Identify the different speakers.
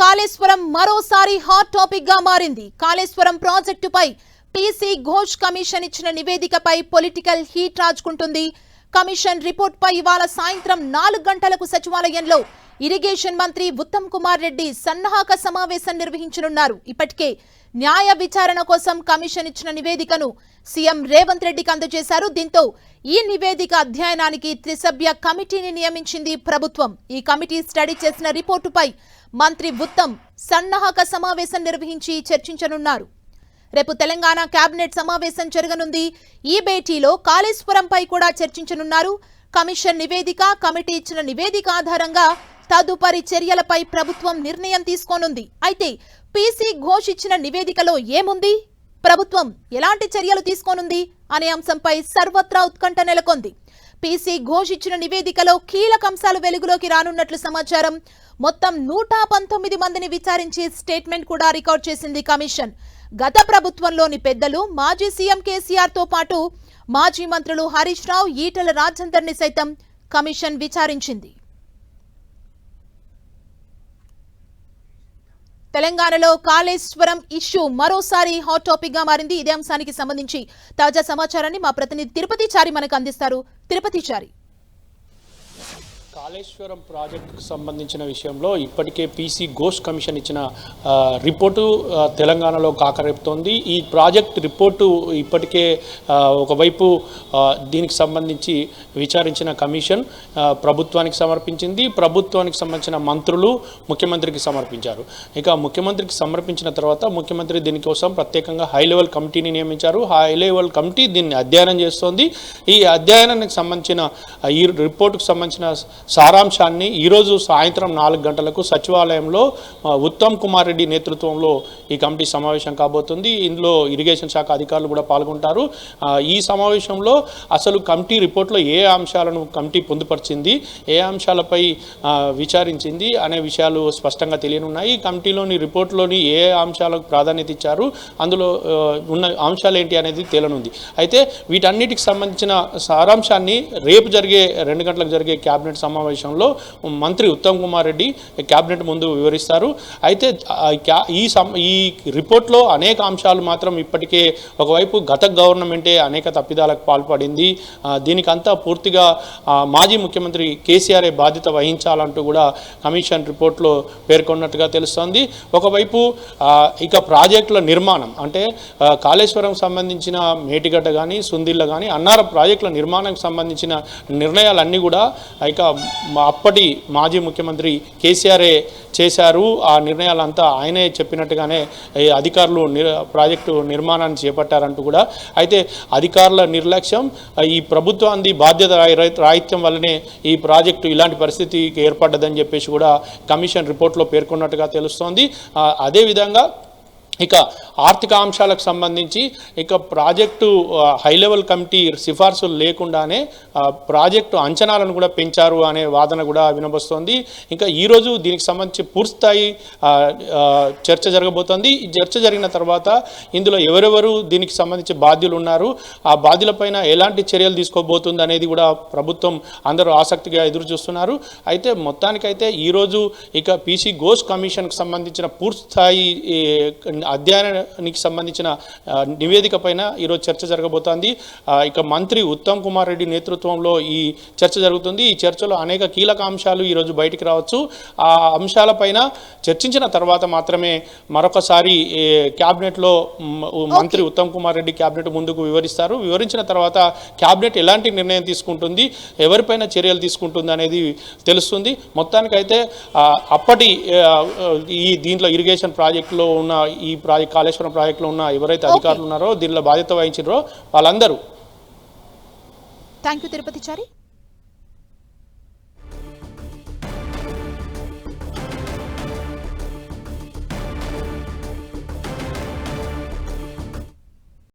Speaker 1: కాళేశ్వరం మరోసారి హాట్ టాపిక్గా మారింది. కాళేశ్వరం ప్రాజెక్టుపై టీసీ ఘోష్ కమిషన్ ఇచ్చిన నివేదికపై పొలిటికల్ హీట్ రాజుకుంటుంది. కమిషన్ రిపోర్ట్ పై ఇవాళ సాయంత్రం నాలుగు గంటలకు సచివాలయంలో ఇరిగేషన్ మంత్రి ఉత్తమ్ కుమార్ రెడ్డి సన్నాహక సమావేశం నిర్వహించనున్నారు. ఇప్పటికే న్యాయ విచారణ కోసం కమిషన్ ఇచ్చిన నివేదికను సీఎం రేవంత్ రెడ్డికి అందజేశారు. దీంతో ఈ నివేదిక అధ్యయనానికి త్రిసభ్య కమిటీని నియమించింది ప్రభుత్వం. ఈ కమిటీ స్టడీ చేసిన రిపోర్టుపై మంత్రి ఉత్తమ్ సన్నాహక సమావేశం నిర్వహించి చర్చించనున్నారు. రేపు తెలంగాణ కేబినెట్ సమావేశం జరగనుంది. ఈ భేటీలో కాళేశ్వరంపై కూడా చర్చించనున్నారు. కమిషన్ నివేదిక కమిటీ ఇచ్చిన నివేదిక ఆధారంగా తదుపరి చర్యలపై ప్రభుత్వం నిర్ణయం తీసుకోనుంది. అయితే పీసీ ఘోష్ ఇచ్చిన నివేదికలో ఏముంది? ప్రభుత్వం ఎలాంటి చర్యలు తీసుకోనుంది అనే అంశంపై సర్వత్రా ఉత్కంఠ నెలకొంది. పీసీ ఘోష్ ఇచ్చిన నివేదికలో కీలక అంశాలు వెలుగులోకి రానున్నట్లు సమాచారం. మొత్తం నూట పంతొమ్మిది మందిని విచారించి స్టేట్మెంట్ కూడా రికార్డ్ చేసింది కమిషన్. గత ప్రభుత్వంలోని పెద్దలు మాజీ సీఎం కేసీఆర్తో పాటు మాజీ మంత్రులు హరీష్ రావు ఈటల రాజేందర్ని సైతం కమిషన్ విచారించింది. తెలంగాణలో కాళేశ్వరం ఇష్యూ మరోసారి హాట్ టాపిక్గా మారింది. ఇదే అంశానికి సంబంధించి తాజా సమాచారాన్ని మా ప్రతినిధి తిరుపతి చారి మనకు అందిస్తారు. తిరుపతి చారి.
Speaker 2: కాళేశ్వరం ప్రాజెక్టుకు సంబంధించిన విషయంలో ఇప్పటికే పీసీ ఘోష్ కమిషన్ ఇచ్చిన రిపోర్టు తెలంగాణలో కాకరేపుతోంది ఈ ప్రాజెక్ట్ రిపోర్టు ఇప్పటికే ఒకవైపు దీనికి సంబంధించి విచారించిన కమిషన్ ప్రభుత్వానికి సమర్పించింది. ప్రభుత్వానికి సంబంధించిన మంత్రులు ముఖ్యమంత్రికి సమర్పించారు. ఇక ముఖ్యమంత్రికి సమర్పించిన తర్వాత ముఖ్యమంత్రి దీనికోసం ప్రత్యేకంగా హై లెవెల్ కమిటీని నియమించారు. హై లెవెల్ కమిటీ దీన్ని అధ్యయనం చేస్తోంది. ఈ అధ్యయనానికి సంబంధించిన ఈ రిపోర్టుకు సంబంధించిన సారాంశాన్ని ఈరోజు సాయంత్రం నాలుగు గంటలకు సచివాలయంలో ఉత్తమ్ కుమార్ రెడ్డి నేతృత్వంలో ఈ కమిటీ సమావేశం కాబోతుంది. ఇందులో ఇరిగేషన్ శాఖ అధికారులు కూడా పాల్గొంటారు. ఈ సమావేశంలో అసలు కమిటీ రిపోర్ట్లో ఏ అంశాలను కమిటీ పొందుపరిచింది ఏ అంశాలపై విచారించింది అనే విషయాలు స్పష్టంగా తెలియనున్నాయి. కమిటీలోని రిపోర్ట్లోని ఏ అంశాలకు ప్రాధాన్యత ఇచ్చారు అందులో ఉన్న అంశాలు ఏంటి అనేది తేలనుంది. అయితే వీటన్నిటికి సంబంధించిన సారాంశాన్ని రేపు జరిగే రెండు గంటలకు జరిగే క్యాబినెట్ సమావేశం సమావేశంలో మంత్రి ఉత్తమ్ కుమార్ రెడ్డి కేబినెట్ ముందు వివరిస్తారు. అయితే ఈ సం ఈ రిపోర్ట్లో అనేక అంశాలు మాత్రం ఇప్పటికే ఒకవైపు గత గవర్నమెంటే అనేక తప్పిదాలకు పాల్పడింది. దీనికంతా పూర్తిగా మాజీ ముఖ్యమంత్రి కేసీఆర్ఏ బాధ్యత వహించాలంటూ కూడా కమిషన్ రిపోర్ట్లో పేర్కొన్నట్టుగా తెలుస్తోంది. ఒకవైపు ఇక ప్రాజెక్టుల నిర్మాణం అంటే కాళేశ్వరం సంబంధించిన మేటిగడ్డ కానీ సుందిళ్ళ కానీ అన్నార ప్రాజెక్టుల నిర్మాణానికి సంబంధించిన నిర్ణయాలన్నీ కూడా ఇక అప్పటి మాజీ ముఖ్యమంత్రి కేసీఆర్ఏ చేశారు. ఆ నిర్ణయాలంతా ఆయనే చెప్పినట్టుగానే అధికారులు ప్రాజెక్టు నిర్మాణాన్ని చేపట్టారంటూ కూడా. అయితే అధికారుల నిర్లక్ష్యం ఈ ప్రభుత్వాన్ని బాధ్యత రాహిత్యం వల్లనే ఈ ప్రాజెక్టు ఇలాంటి పరిస్థితికి ఏర్పడ్డదని చెప్పేసి కూడా కమిషన్ రిపోర్ట్లో పేర్కొన్నట్టుగా తెలుస్తోంది. అదేవిధంగా ఇక ఆర్థిక అంశాలకు సంబంధించి ఇక ప్రాజెక్టు హై లెవెల్ కమిటీ సిఫార్సులు లేకుండానే ప్రాజెక్టు అంచనాలను కూడా పెంచారు అనే వాదన కూడా వినబోస్తోంది. ఇంకా ఈరోజు దీనికి సంబంధించి పూర్తిస్థాయి చర్చ జరగబోతోంది. ఈ చర్చ జరిగిన తర్వాత ఇందులో ఎవరెవరు దీనికి సంబంధించి బాధ్యులు ఉన్నారు ఆ బాధ్యులపైన ఎలాంటి చర్యలు తీసుకోబోతుంది అనేది కూడా ప్రభుత్వం అందరూ ఆసక్తిగా ఎదురు చూస్తున్నారు. అయితే మొత్తానికైతే ఈరోజు ఇక పీసీ ఘోష్ కమిషన్కి సంబంధించిన పూర్తిస్థాయి అధ్యయనానికి సంబంధించిన నివేదిక పైన ఈరోజు చర్చ జరగబోతోంది. ఇక మంత్రి ఉత్తమ్ కుమార్ రెడ్డి నేతృత్వంలో ఈ చర్చ జరుగుతుంది. ఈ చర్చలో అనేక కీలక అంశాలు ఈరోజు బయటికి రావచ్చు. ఆ అంశాలపైన చర్చించిన తర్వాత మాత్రమే మరొకసారి క్యాబినెట్లో మంత్రి ఉత్తమ్ కుమార్ రెడ్డి క్యాబినెట్ ముందుకు వివరిస్తారు. వివరించిన తర్వాత క్యాబినెట్ ఎలాంటి నిర్ణయం తీసుకుంటుంది ఎవరిపైన చర్యలు తీసుకుంటుంది అనేది తెలుస్తుంది. మొత్తానికైతే అప్పటి ఈ దీంట్లో ఇరిగేషన్ ప్రాజెక్టులో ఉన్న ఈ ప్రాజెక్ట్ కాళేశ్వరం ప్రాజెక్టులో ఉన్న ఎవరైతే అధికారులు ఉన్నారో దీనిలో బాధ్యత వహించారో వాళ్ళందరూ.
Speaker 1: Thank you Tirupati Chari